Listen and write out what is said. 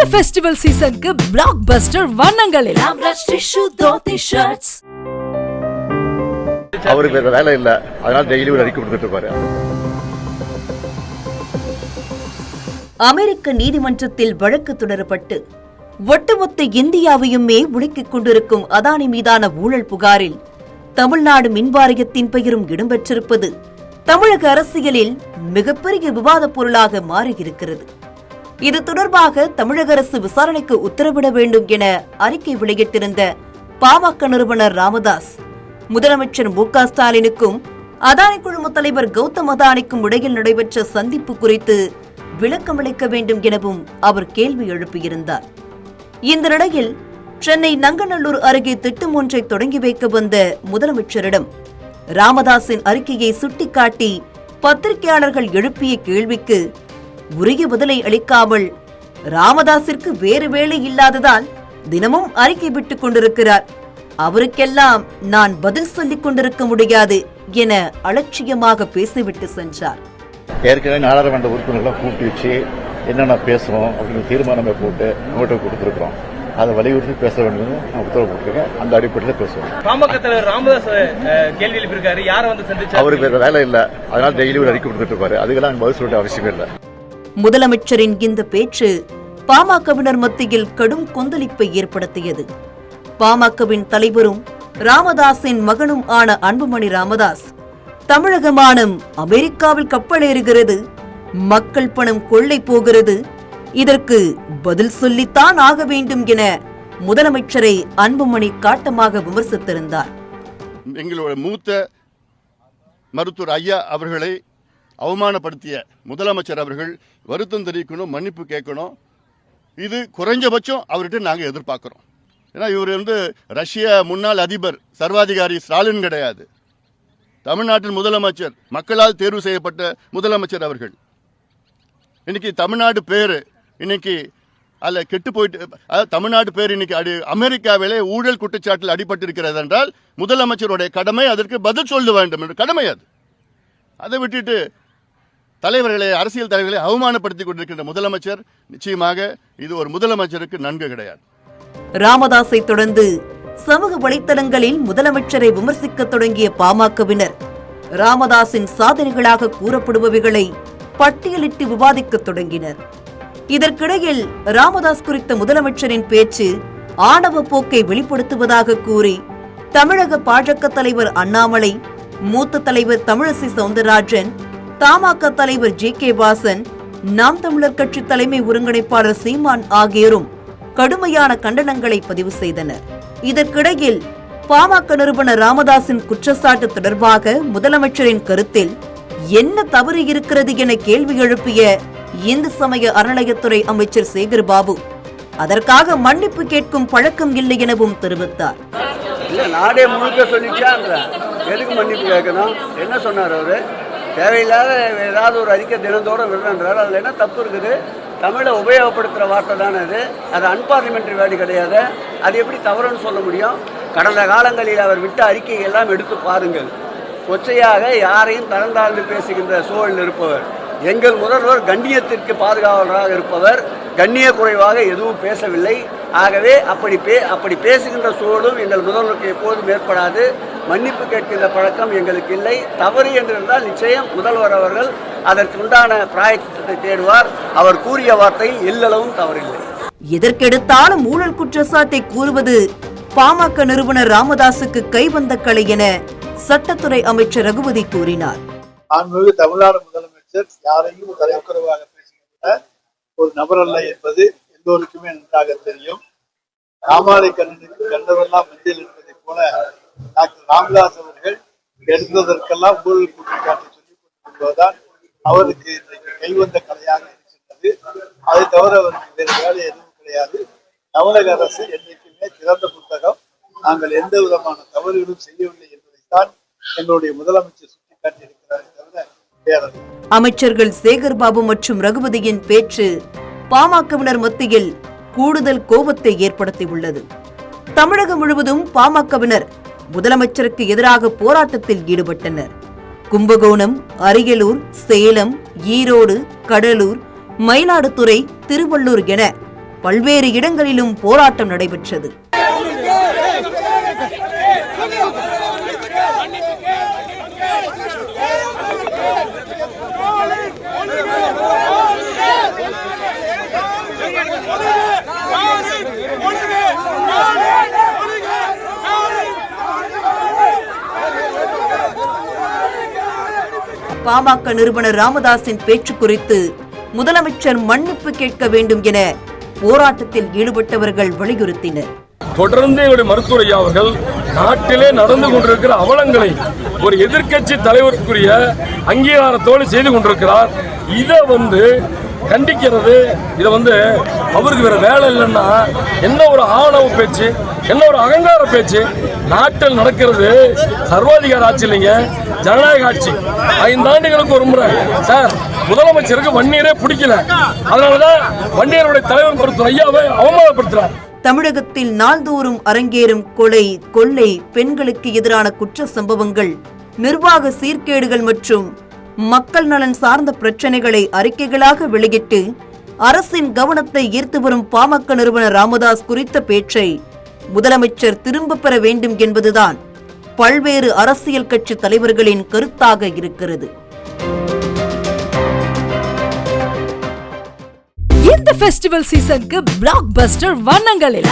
இந்த ஃபெஸ்டிவல் சீசனுக்கு பிளாக் பஸ்டர் வண்ணங்களில். அவருக்கு வேற வேலை இல்ல. அதனால டெய்லி ஒரு அறிக்கை கொடுத்துட்டு இருப்பாரு. அமெரிக்க நீதிமன்றத்தில் வழக்கு தொடரப்பட்டு ஒட்டுமொத்த இந்தியாவையுமே முடக்கிக் கொண்டிருக்கும் அதானி மீதான ஊழல் புகாரில் தமிழ்நாடு மின்வாரியத்தின் பெயரும் இடம்பெற்றிருப்பது தமிழக அரசியலில் மிகப்பெரிய விவாதப் பொருளாக மாறியிருக்கிறது. இது தொடர்பாக தமிழக அரசு விசாரணைக்கு உத்தரவிட வேண்டும் என அறிக்கை வெளியிட்டிருந்த பாமக நிறுவனர் ராமதாஸ் முதலமைச்சர் மு க ஸ்டாலினுக்கும் அதானி குழும தலைவர் கௌதம் அதானிக்கும் இடையில் நடைபெற்ற சந்திப்பு குறித்து விளக்கமளிக்க வேண்டும் எனவும் அவர் கேள்வி எழுப்பியிருந்தார். இந்த நிலையில் சென்னை நங்கநல்லூர் அருகே திட்டம் ஒன்றை தொடங்கி வைக்க வந்த முதலமைச்சரிடம் ராமதாஸின் அறிக்கையை சுட்டிக்காட்டி பத்திரிகையாளர்கள் எழுப்பிய கேள்விக்கு உரிய பதிலை அளிக்காமல் ராமதாஸிற்கு வேறு வேலை இல்லாததால் தினமும் அறிக்கை விட்டுக் கொண்டிருக்கிறார். அவருக்கெல்லாம் நான் பதில் சொல்லிக் கொண்டிருக்க முடியாது என அலட்சியமாக பேசிவிட்டு சென்றார். ஏற்கனவே நாடாளுமன்ற உறுப்பினர்களை கூப்பிட்டு வச்சு என்னென்ன பேசணும் அப்படின்னு தீர்மானமே போட்டு நோட்டை கொடுத்துருக்குறோம். அதை வலியுறுத்தி பேச வேண்டும் நான் உத்தரவு போட்டிருக்கேன். அந்த அடிப்படையில் பேசுவோம். பாமக தலைவர் ராமதாஸ் கேள்வி எழுப்பியிருக்காரு யாரை வந்து சந்திச்சாரு? அவருக்கு வேற வேலை இல்ல. அதனால டெய்லி ஒரு அறிக்கை கொடுத்துட்டு இருப்பாரு. அதுக்கெல்லாம் பதில் சொல்ல அவசியம் இல்லை. முதலமைச்சரின் இந்த பேச்சு பாமகவினர் மத்தியில் கடும் கொந்தளிப்பை ஏற்படுத்தியது. பாமகவின் தலைவரும் ராமதாஸின் மகனும் ஆன அன்புமணி ராமதாஸ் தமிழக மானம் அமெரிக்காவில் கப்பலேறுகிறது மக்கள் பணம் கொள்ளை போகிறது இதற்கு பதில் சொல்லித்தான் ஆக வேண்டும் என முதலமைச்சரை அன்புமணி காட்டமாக விமர்சித்திருந்தார். எங்களோட மூத்த மருத்துவர் ஐயா அவர்களை அவமானப்படுத்திய முதலமைச்சர் அவர்கள் வருத்தம் தெரிவிக்கணும் மன்னிப்பு கேட்கணும். இது குறைஞ்சபட்சம் அவர்கிட்ட நாங்கள் எதிர்பார்க்குறோம். ஏன்னா இவர் வந்து ரஷ்ய முன்னாள் அதிபர் சர்வாதிகாரி ஸ்டாலின் கிடையாது. தமிழ்நாட்டின் முதலமைச்சர் மக்களால் தேர்வு செய்யப்பட்ட முதலமைச்சர் அவர்கள். இன்னைக்கு தமிழ்நாடு பேர் இன்னைக்கு அதில் கெட்டு போயிட்டு அதாவது தமிழ்நாடு பேர் இன்னைக்கு அடி அமெரிக்காவிலே ஊழல் குற்றச்சாட்டில் அடிபட்டிருக்கிறது என்றால் முதலமைச்சருடைய கடமை அதற்கு பதில் சொல்ல வேண்டும் என்ற கடமை அது. அதை விட்டுட்டு தலைவர்களை அரசியல் தலைவர்களை அவமானப்படுத்தி கொண்டிருக்கின்ற முதலமைச்சர் நிச்சயமாக இது ஒரு முதலமைச்சருக்கு நன்கு கிடையாது. ராமதாஸை தொடர்ந்து சமூக வலைத்தளங்களில் முதலமைச்சரை விமர்சிக்க தொடங்கிய பாமகவினர் ராமதாஸின் சாதனைகளாக கூறப்படுபவைகளை பட்டியலிட்டு விவாதிக்க தொடங்கினர். இதற்கிடையில் ராமதாஸ் குறித்த முதலமைச்சரின் பேச்சு ஆணவ போக்கை வெளிப்படுத்துவதாக கூறி தமிழக பாஜக தலைவர் அண்ணாமலை மூத்த தலைவர் தமிழிசை சவுந்தரராஜன் தமாக தலைவர் ஜி கே வாசன் நாம் தமிழர் கட்சி தலைமை ஒருங்கிணைப்பாளர் சீமான் ஆகியோரும் கடுமையான கண்டனங்களை பதிவு செய்தனர். இதற்கிடையில் பாமக நிறுவனர் ராமதாசின் குற்றச்சாட்டு தொடர்பாக முதலமைச்சரின் கருத்தில் என்ன தவறு இருக்கிறது என கேள்வி எழுப்பிய இந்து சமய அறநிலையத்துறை அமைச்சர் சேகர் பாபு அதற்காக மன்னிப்பு கேட்கும் பழக்கம் இல்லை எனவும் தெரிவித்தார். நாடே முழுக்க சொல்லிச்சா எதுக்கு மன்னிப்பு கேட்கணும்? என்ன சொன்னார் அவரு? தேவையில்லாத ஏதாவது ஒரு அறிக்கை தினந்தோறும் விடுறன்றார். அதில் என்ன தப்பு இருக்குது? தமிழை உபயோகப்படுத்துகிற வார்த்தை தானே அது. அது அன்பார்லிமெண்ட்ரி வேர்டு கிடையாது. அது எப்படி தவறுன்னு சொல்ல முடியும்? கடந்த காலங்களில் அவர் விட்ட அறிக்கை எல்லாம் எடுத்து பாருங்கள். கொச்சையாக யாரையும் தரந்தாழ்ந்து பேசுகின்ற சூழலில் இருப்பவர். எங்கள் முதல்வர் கண்ணியத்திற்கு பாதுகாவலராக இருப்பவர். கண்ணிய குறைவாக எதுவும் பேசவில்லை. ஆகவே அப்படி பே அப்படி பேசுகின்ற சூழலும் எங்கள் முதல்வருக்கு எப்போதும் ஏற்படாது. மன்னிப்பு கேட்கின்ற பழக்கம் எங்களுக்கு இல்லை. தவறு என்றிருந்தால் நிச்சயம் முதல்வர் அவர்கள் அதற்கு உண்டான பிராயச்சித்தத்தை தேடுவார். அவர் கூறிய வார்த்தையில் எல்லளவும் தவறில்லை. எதற்கெடுத்தாலும் ஊழல் குற்றச்சாட்டை கூறுவது பாமக நிறுவனர் ராமதாசுக்கு கைவந்த கலை என சட்டத்துறை அமைச்சர் ரகுபதி கூறினார். மாண்புமிகு தமிழ்நாடு முதலமைச்சர் யாரையும் தலைக்குறைவாக பேசுகின்ற ஒரு நபர் அல்ல என்பது எல்லோருக்குமே நன்றாக தெரியும். காமாலை கண்ணனுக்கு கண்டதெல்லாம் மஞ்சள் என்பதைப் போல டாக்டர் ராம்தாஸ் அவர்கள் எடுத்ததற்கெல்லாம் ஊழல் குற்றச்சாட்டு சொல்லிக் கொண்டிருப்பதுதான் அவருக்கு இன்றைக்கு கைவந்த கலையாக இருக்கின்றது. அதை தவிர அவருக்கு வேறு வேலை எதுவும் கிடையாது. தமிழக அரசு என்றைக்குமே திறந்த புத்தகம். நாங்கள் எந்த விதமான தவறுகளும் செய்யவில்லை என்பதைத்தான் எங்களுடைய முதலமைச்சர் சுட்டிக்காட்டியிருக்கிறாரே தவிர வேறல்ல அமைச்சர்கள் சேகர்பாபு மற்றும் ரகுபதியின் பேச்சு பாமகவினர் மத்தியில் கூடுதல் கோபத்தை ஏற்படுத்தியுள்ளது. தமிழகம் முழுவதும் பாமகவினர் முதலமைச்சருக்கு எதிராக போராட்டத்தில் ஈடுபட்டனர். கும்பகோணம் அரியலூர் சேலம் ஈரோடு கடலூர் மயிலாடுதுறை திருவள்ளூர் என பல்வேறு இடங்களிலும் போராட்டம் நடைபெற்றது. பாமக நிறுவனர் ராமதாஸின் பேச்சு குறித்து முதலமைச்சர் மன்னிப்பு கேட்க வேண்டும் என போராட்டத்தில் ஈடுபட்டவர்கள் வலியுறுத்தினர். தொடர்ந்து எங்களுடைய மருத்துவரையா அவர்கள் நாட்டிலே நடந்து கொண்டிருக்கிற அவலங்களை ஒரு எதிர்க்கட்சி தலைவருக்குரிய அங்கீகாரத்தோடு செய்து கொண்டிருக்கிறார். இதை வந்து கண்டிக்கிறது. இதை வந்து அவருக்கு வேற வேலை இல்லைன்னா என்ன ஒரு ஆணவ பேச்சு என்ன ஒரு அகங்கார பேச்சு நாட்டில் நடக்கிறது சர்வாதிகார ஆட்சி இல்லைங்க ஜனநாயக ஆட்சி. ஐந்து ஆண்டுகளுக்கு ஒரு முறை. சார் முதலமைச்சருக்கு வன்னியரே பிடிக்கல. அதனாலதான் வன்னியருடைய தலைவர் மருத்துவர் ஐயாவை அவமானப்படுத்துறார். தமிழகத்தில் நாள்தோறும் அரங்கேறும் கொலை கொள்ளை பெண்களுக்கு எதிரான குற்ற சம்பவங்கள் நிர்வாக சீர்கேடுகள் மற்றும் மக்கள் நலன் சார்ந்த பிரச்சனைகளை அறிக்கைகளாக வெளியிட்டு அரசின் கவனத்தை ஈர்த்து வரும் பாமக நிறுவனர் ராமதாஸ் குறித்த பேச்சை முதலமைச்சர் திரும்பப் பெற வேண்டும் என்பதுதான் பல்வேறு அரசியல் கட்சி தலைவர்களின் கருத்தாக இருக்கிறது. இந்த ஃபெஸ்டிவல் சீசனுக்கு பிளாக் பஸ்டர் வண்ணங்களில்